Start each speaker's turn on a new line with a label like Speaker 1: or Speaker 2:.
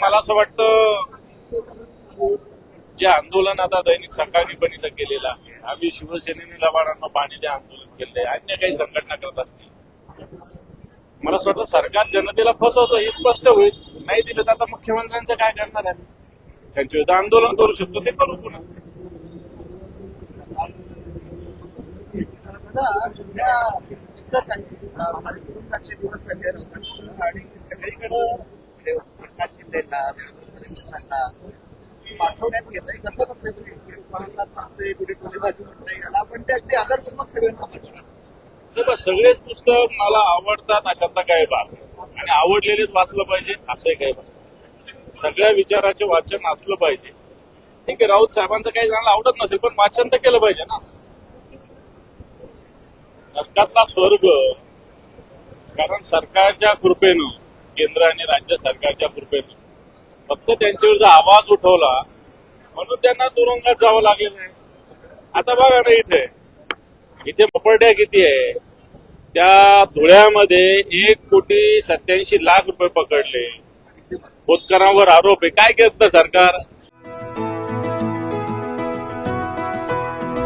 Speaker 1: मला असं वाटतं जे आंदोलन आता दैनिक सकाळी पण इथं केलेलं आहे आम्ही शिवसेनेने लबाडांना पाणी द्या आंदोलन केलंय अन्य काही संघटना करत असतील. मला असं वाटतं सरकार जनतेला फसवतं हे स्पष्ट होईल. नाही दिलं तर आता मुख्यमंत्र्यांचं काय करणार आहे? त्यांच्या विरुद्ध आंदोलन करू शकतो ते करू पुन्हा.
Speaker 2: सध्या दिवस आणि पाठवण्यात आहे कसं म्हणताय तुम्ही कुठे कुठे म्हणताय याला ते अगदी आदरपूर्वक सगळ्यांना म्हणतात
Speaker 1: सगळेच पुस्तक मला आवडतात अशातला काय भाग? आणि आवडलेलेच वाचलं पाहिजे असंही काय भाग? सगळ्या विचाराचे वाचन असलं पाहिजे. ठीक आहे राऊत साहेबांचं काही जणांना आवडत नसेल पण वाचन तर केलं पाहिजे ना. नरकातला स्वर्ग कारण सरकारच्या कृपेनं केंद्र आणि राज्य सरकारच्या कृपेनं फक्त त्यांच्यावर विरुद्ध आवाज उठवला म्हणून त्यांना तुरुंगात जावं लागलेलं आहे आता बघा ना इथे. इथे प्रॉपर्ट्या किती आहे? त्या धुळ्यामध्ये एक कोटी सत्याऐंशी लाख रुपये पकडले. खोदकारांवर आरोप आहे. काय करतं सरकार?